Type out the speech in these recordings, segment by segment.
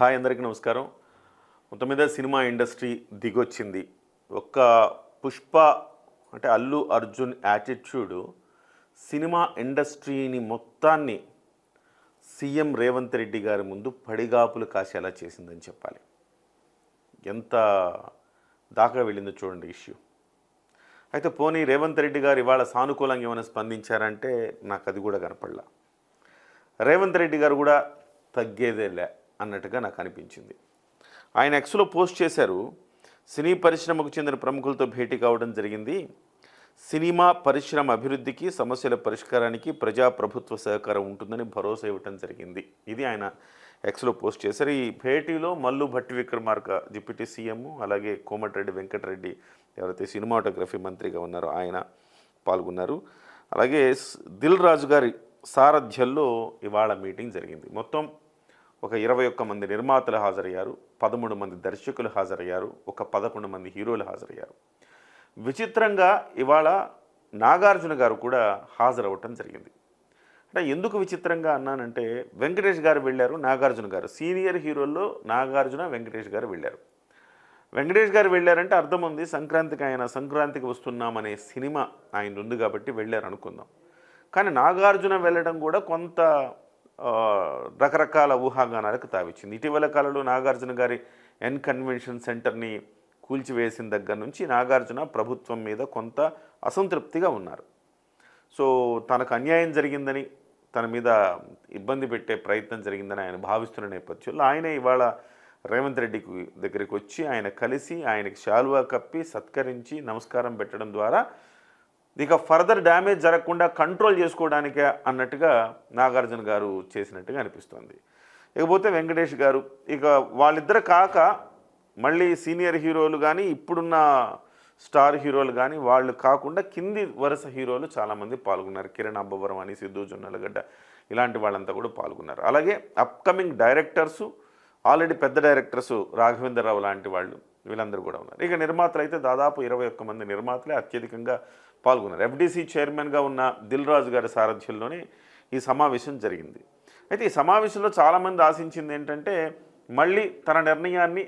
Hi అందరికీ నమస్కారం. మొత్తం మీద సినిమా ఇండస్ట్రీ దిగొచ్చింది. ఒక్క పుష్ప అంటే అల్లు అర్జున్ యాటిట్యూడ్ సినిమా ఇండస్ట్రీని మొత్తాన్ని సీఎం రేవంత్ రెడ్డి గారి ముందు పడిగాపులు కాసేలా చేసిందని చెప్పాలి. ఎంత దాకా వెళ్ళిందో చూడండి ఇష్యూ. అయితే పోనీ రేవంత్ రెడ్డి గారు ఇవాళ సానుకూలంగా ఏమైనా స్పందించారంటే నాకు అది కూడా కనపడలా. రేవంత్ రెడ్డి గారు కూడా తగ్గేదేలే. అన్నట్టుగా నాకు అనిపించింది. ఆయన ఎక్స్లో పోస్ట్ చేశారు. సినీ పరిశ్రమకు చెందిన ప్రముఖులతో భేటీ కావడం జరిగింది. సినిమా పరిశ్రమ అభివృద్ధికి సమస్యల పరిష్కారానికి ప్రజా ప్రభుత్వ సహకారం ఉంటుందని భరోసా ఇవ్వటం జరిగింది. ఇది ఆయన ఎక్స్లో పోస్ట్ చేశారు. ఈ భేటీలో మల్లు భట్టి విక్రమార్క డిప్యూటీ సీఎం అలాగే కోమటిరెడ్డి వెంకటరెడ్డి ఎవరైతే సినిమాటోగ్రఫీ మంత్రిగా ఉన్నారో ఆయన పాల్గొన్నారు. అలాగే దిల్ రాజు గారి సారథ్యంలో ఇవాళ మీటింగ్ జరిగింది. మొత్తం ఒక ఇరవై ఒక్క మంది నిర్మాతలు హాజరయ్యారు పదమూడు మంది దర్శకులు హాజరయ్యారు ఒక పదకొండు మంది హీరోలు హాజరయ్యారు. విచిత్రంగా ఇవాళ నాగార్జున గారు కూడా హాజరవ్వటం జరిగింది. అంటే ఎందుకు విచిత్రంగా అన్నానంటే వెంకటేష్ గారు వెళ్ళారు నాగార్జున గారు. సీనియర్ హీరోల్లో నాగార్జున వెంకటేష్ గారు వెళ్ళారు. వెంకటేష్ గారు వెళ్ళారంటే అర్థం ఉంది సంక్రాంతికి ఆయన సంక్రాంతికి వస్తున్నామనే సినిమా ఆయన ఉంది కాబట్టి వెళ్ళారు అనుకుందాం కానీ నాగార్జున వెళ్ళడం కూడా కొంత రకరకాల ఊహాగానాలకు తావిచ్చింది. ఇటీవల కాలంలో నాగార్జున గారి ఎన్ కన్వెన్షన్ సెంటర్ని కూల్చివేసిన దగ్గర నుంచి నాగార్జున ప్రభుత్వం మీద కొంత అసంతృప్తిగా ఉన్నారు. సో తనకు అన్యాయం జరిగిందని తన మీద ఇబ్బంది పెట్టే ప్రయత్నం జరిగిందని ఆయన భావిస్తున్న నేపథ్యంలో ఆయన ఇవాళ రేవంత్ రెడ్డికి దగ్గరికి వచ్చి ఆయన కలిసి ఆయనకి శాలువా కప్పి సత్కరించి నమస్కారం పెట్టడం ద్వారా ఇక ఫర్దర్ డ్యామేజ్ జరగకుండా కంట్రోల్ చేసుకోవడానికే అన్నట్టుగా నాగార్జున గారు చేసినట్టుగా అనిపిస్తోంది. ఇకపోతే వెంకటేష్ గారు ఇక వాళ్ళిద్దరు కాక మళ్ళీ సీనియర్ హీరోలు కానీ ఇప్పుడున్న స్టార్ హీరోలు కానీ వాళ్ళు కాకుండా కింది వరుస హీరోలు చాలామంది పాల్గొన్నారు. కిరణ్ అబ్బవరం అని సిద్ధు జొన్నలగడ్డ ఇలాంటి వాళ్ళంతా కూడా పాల్గొన్నారు. అలాగే అప్కమింగ్ డైరెక్టర్సు ఆల్రెడీ పెద్ద డైరెక్టర్స్ రాఘవేంద్రరావు లాంటి వాళ్ళు వీళ్ళందరూ కూడా ఉన్నారు. ఇక నిర్మాతలు అయితే దాదాపు ఇరవై ఒక్క మంది నిర్మాతలే. అత్యధికంగా పాల్గొన్నారు. ఎఫ్డీసీ చైర్మన్గా ఉన్న దిల్ రాజు గారి సారథ్యంలోనే ఈ సమావేశం జరిగింది. అయితే ఈ సమావేశంలో చాలామంది ఆశించింది ఏంటంటే మళ్ళీ తన నిర్ణయాన్ని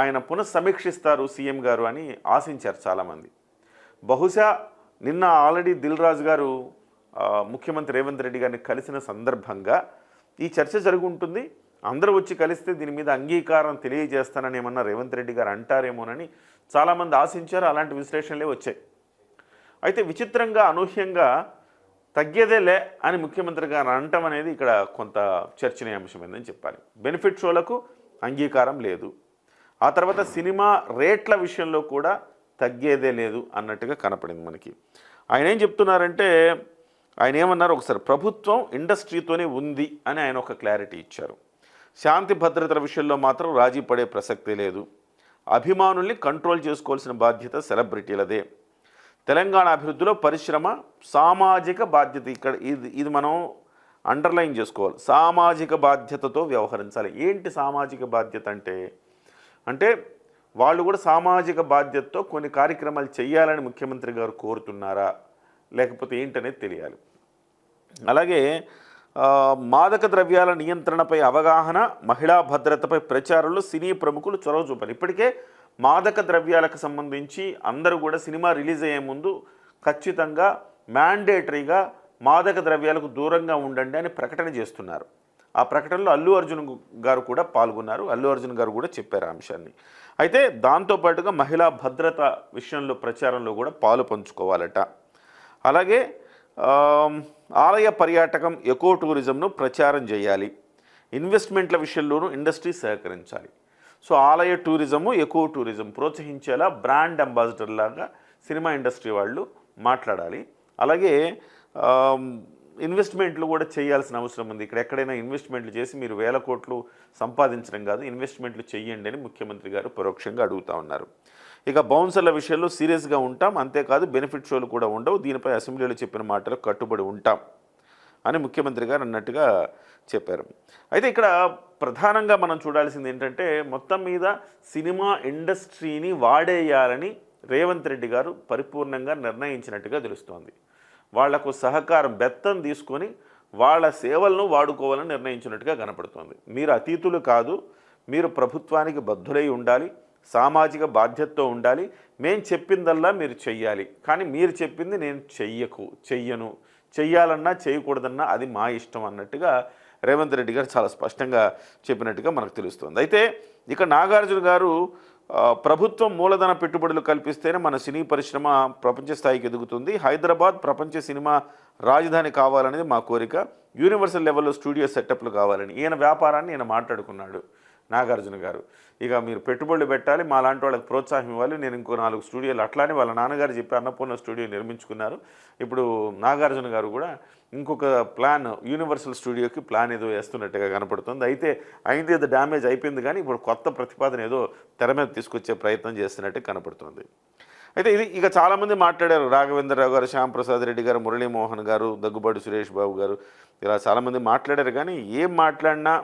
ఆయన పునఃసమీక్షిస్తారు సీఎం గారు అని ఆశించారు చాలామంది. బహుశా నిన్న ఆల్రెడీ దిల్ రాజు గారు ముఖ్యమంత్రి రేవంత్ రెడ్డి గారిని కలిసిన సందర్భంగా ఈ చర్చ జరుగుంటుంది. అందరూ వచ్చి కలిస్తే దీని మీద అంగీకారం తెలియజేస్తానని ఏమన్నా రేవంత్ రెడ్డి గారు అంటారేమోనని చాలామంది ఆశించారు. అలాంటి విశ్లేషణలే వచ్చాయి. అయితే విచిత్రంగా అనూహ్యంగా తగ్గేదేలే అని ముఖ్యమంత్రి గారు అనటం అనేది ఇక్కడ కొంత చర్చనీయాంశమైందని చెప్పాలి. బెనిఫిట్ షోలకు అంగీకారం లేదు. ఆ తర్వాత సినిమా రేట్ల విషయంలో కూడా తగ్గేదే లేదు అన్నట్టుగా కనపడింది మనకి. ఆయన ఏం చెప్తున్నారంటే ఆయన ఏమన్నారు? ఒకసారి ప్రభుత్వం ఇండస్ట్రీతోనే ఉంది అని ఆయన ఒక క్లారిటీ ఇచ్చారు. శాంతి భద్రతల విషయంలో మాత్రం రాజీ పడే ప్రసక్తే లేదు. అభిమానుల్ని కంట్రోల్ చేసుకోవాల్సిన బాధ్యత సెలబ్రిటీలదే. తెలంగాణ అభివృద్ధిలో పరిశ్రమ సామాజిక బాధ్యత. ఇక్కడ ఇది ఇది మనం అండర్లైన్ చేసుకోవాలి. సామాజిక బాధ్యతతో వ్యవహరించాలి. ఏంటి సామాజిక బాధ్యత అంటే? అంటే వాళ్ళు కూడా సామాజిక బాధ్యతతో కొన్ని కార్యక్రమాలు చేయాలని ముఖ్యమంత్రి గారు కోరుతున్నారా? లేకపోతే ఏంటనేది తెలియాలి. అలాగే మాదక ద్రవ్యాల నియంత్రణపై అవగాహన మహిళా భద్రతపై ప్రచారంలో సినీ ప్రముఖులు చొరవ చూపాలి. ఇప్పటికే మాదక ద్రవ్యాలకు సంబంధించి అందరూ కూడా సినిమా రిలీజ్ అయ్యే ముందు ఖచ్చితంగా మ్యాండేటరీగా మాదక ద్రవ్యాలకు దూరంగా ఉండండి అని ప్రకటన చేస్తున్నారు. ఆ ప్రకటనలో అల్లు అర్జున్ గారు కూడా పాల్గొన్నారు. అల్లు అర్జున్ గారు కూడా చెప్పారు ఆ అంశాన్ని. అయితే దాంతోపాటుగా మహిళా భద్రత విషయంలో ప్రచారంలో కూడా పాలు పంచుకోవాలట. అలాగే ఆలయ పర్యాటకం ఎకో టూరిజంను ప్రచారం చేయాలి. ఇన్వెస్ట్మెంట్ల విషయంలోనూ ఇండస్ట్రీ సహకరించాలి. సో ఆలయ టూరిజము ఎకో టూరిజం ప్రోత్సహించేలా బ్రాండ్ అంబాసిడర్ లాగా సినిమా ఇండస్ట్రీ వాళ్ళు మాట్లాడాలి. అలాగే ఇన్వెస్ట్మెంట్లు కూడా చేయాల్సిన అవసరం ఉంది. ఇక్కడ ఎక్కడైనా ఇన్వెస్ట్మెంట్లు చేసి మీరు వేల కోట్లు సంపాదించడం కాదు ఇన్వెస్ట్మెంట్లు చేయండి అని ముఖ్యమంత్రి గారు పరోక్షంగా అడుగుతా ఉన్నారు. ఇక బౌన్సర్ల విషయంలో సీరియస్గా ఉంటాం అంతేకాదు బెనిఫిట్ షోలు కూడా ఉండవు. దీనిపై అసెంబ్లీలో చెప్పిన మాటలకు కట్టుబడి ఉంటాం. అని ముఖ్యమంత్రి గారు అన్నట్టుగా చెప్పారు. అయితే ఇక్కడ ప్రధానంగా మనం చూడాల్సింది ఏంటంటే మొత్తం మీద సినిమా ఇండస్ట్రీని వాడేయాలని రేవంత్ రెడ్డి గారు పరిపూర్ణంగా నిర్ణయించినట్టుగా తెలుస్తోంది. వాళ్ళకు సహకారం బెత్తం తీసుకొని వాళ్ళ సేవలను వాడుకోవాలని నిర్ణయించినట్టుగా కనపడుతోంది. మీరు అతీతులు కాదు మీరు ప్రభుత్వానికి బద్ధులై ఉండాలి సామాజిక బాధ్యతతో ఉండాలి. మేం చెప్పిందల్లా మీరు చెయ్యాలి. కానీ మీరు చెప్పింది నేను చెయ్యకు చెయ్యను. చెయ్యాలన్నా చేయకూడదన్నా అది మా ఇష్టం అన్నట్టుగా రేవంత్ రెడ్డి గారు చాలా స్పష్టంగా చెప్పినట్టుగా మనకు తెలుస్తుంది. అయితే ఇక నాగార్జున గారు ప్రభుత్వం మూలధన పెట్టుబడులు కల్పిస్తేనే మన సినీ పరిశ్రమ ప్రపంచ స్థాయికి ఎదుగుతుంది. హైదరాబాద్ ప్రపంచ సినిమా రాజధాని కావాలనేది మా కోరిక. యూనివర్సల్ లెవెల్లో స్టూడియో సెటప్లు కావాలని ఈయన వ్యాపారాన్ని ఈయన మాట్లాడుకున్నాడు. నాగార్జున గారు. ఇక మీరు పెట్టుబడులు పెట్టాలి మా లాంటి వాళ్ళకి ప్రోత్సాహం ఇవ్వాలి. నేను ఇంకో నాలుగు స్టూడియోలు అట్లానే వాళ్ళ నాన్నగారు చెప్పి అన్నపూర్ణ స్టూడియో నిర్మించుకున్నారు. ఇప్పుడు నాగార్జున గారు కూడా ఇంకొక ప్లాన్ యూనివర్సల్ స్టూడియోకి ప్లాన్ ఏదో వేస్తున్నట్టుగా కనపడుతుంది. అయితే అయింది ఏదో డ్యామేజ్ అయిపోయింది కానీ ఇప్పుడు కొత్త ప్రతిపాదన ఏదో తెర మీద తీసుకొచ్చే ప్రయత్నం చేస్తున్నట్టు కనపడుతుంది. అయితే ఇది ఇక చాలామంది మాట్లాడారు. రాఘవేంద్రరావు గారు శ్యాంప్రసాద్ రెడ్డి గారు మురళీమోహన్ గారు దగ్గుబాటి సురేష్ బాబు గారు ఇలా చాలామంది మాట్లాడారు. కానీ ఏం మాట్లాడినా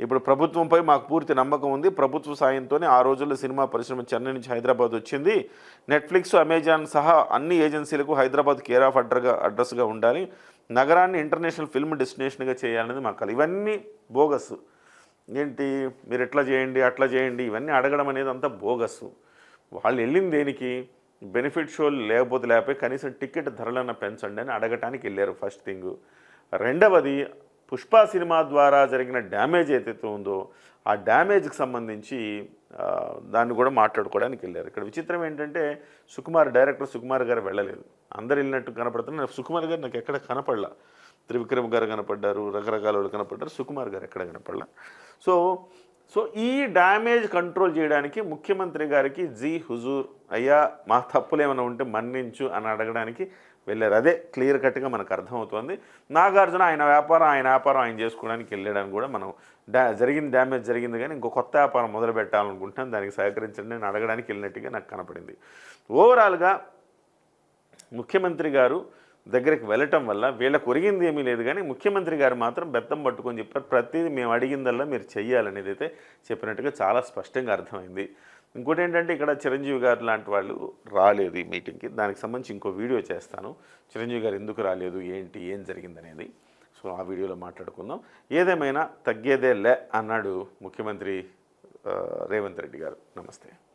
ఇప్పుడు ప్రభుత్వంపై మాకు పూర్తి నమ్మకం ఉంది. ప్రభుత్వ సాయంతోనే ఆ రోజుల్లో సినిమా పరిశ్రమ చెన్నై నుంచి హైదరాబాద్ వచ్చింది. నెట్ఫ్లిక్స్ అమెజాన్ సహా అన్ని ఏజెన్సీలకు హైదరాబాద్ కేర్ ఆఫ్ అడ్రగా అడ్రస్గా ఉండాలి. నగరాన్ని ఇంటర్నేషనల్ ఫిల్మ్ డెస్టినేషన్గా చేయాలనేది మా కల ఇవన్నీ బోగస్. ఏంటి? మీరు ఎట్లా చేయండి అట్లా చేయండి ఇవన్నీ అడగడం అనేది అంతా బోగస్. వాళ్ళు వెళ్ళింది దేనికి? బెనిఫిట్ షోలు లేకపోతే లేకపోతే కనీసం టికెట్ ధరలన్న పెంచండి అని అడగటానికి వెళ్ళారు ఫస్ట్ థింగ్. రెండవది పుష్ప సినిమా ద్వారా జరిగిన డ్యామేజ్ ఏదైతే ఉందో ఆ డ్యామేజ్కి సంబంధించి దాన్ని కూడా మాట్లాడుకోవడానికి వెళ్ళారు. ఇక్కడ విచిత్రం ఏంటంటే సుకుమార్ డైరెక్టర్ సుకుమార్ గారు వెళ్ళలేదు. అందరు వెళ్ళినట్టు కనపడుతున్నారు సుకుమార్ గారు నాకు ఎక్కడ కనపడలా. త్రివిక్రమ్ గారు కనపడ్డారు రకరకాల వాళ్ళు కనపడ్డారు సుకుమార్ గారు ఎక్కడ కనపడలా. సో సో ఈ డ్యామేజ్ కంట్రోల్ చేయడానికి ముఖ్యమంత్రి గారికి జీ హుజూర్ అయ్యా మా తప్పులు ఏమైనా ఉంటే మన్నించు అని అడగడానికి వెళ్ళారు. అదే క్లియర్ కట్గా మనకు అర్థమవుతోంది. నాగార్జున ఆయన వ్యాపారం ఆయన వ్యాపారం ఆయన చేసుకోవడానికి వెళ్ళాడని కూడా మనం డా జరిగిన డ్యామేజ్ జరిగింది కానీ ఇంకో కొత్త వ్యాపారం మొదలు పెట్టాలనుకుంటున్నాను. దానికి సహకరించండి అని అడగడానికి వెళ్ళినట్టుగా నాకు కనపడింది. ఓవరాల్గా ముఖ్యమంత్రి గారు దగ్గరికి వెళ్ళటం వల్ల వీళ్ళకు ఒరిగింది ఏమీ లేదు కానీ ముఖ్యమంత్రి గారు మాత్రం బెత్తం పట్టుకొని చెప్పారు ప్రతిదీ మేము అడిగిందల్లా మీరు చెయ్యాలనేది అయితే చెప్పినట్టుగా చాలా స్పష్టంగా అర్థమైంది. ఇంకోటి ఏంటంటే ఇక్కడ చిరంజీవి గారు లాంటి వాళ్ళు రాలేదు ఈ మీటింగ్కి. దానికి సంబంధించి ఇంకో వీడియో చేస్తాను. చిరంజీవి గారు ఎందుకు రాలేదు ఏంటి ఏం జరిగిందనేది. సో ఆ వీడియోలో మాట్లాడుకుందాం. ఏదేమైనా తగ్గేదే లే అన్నాడు ముఖ్యమంత్రి రేవంత్ రెడ్డి గారు. నమస్తే.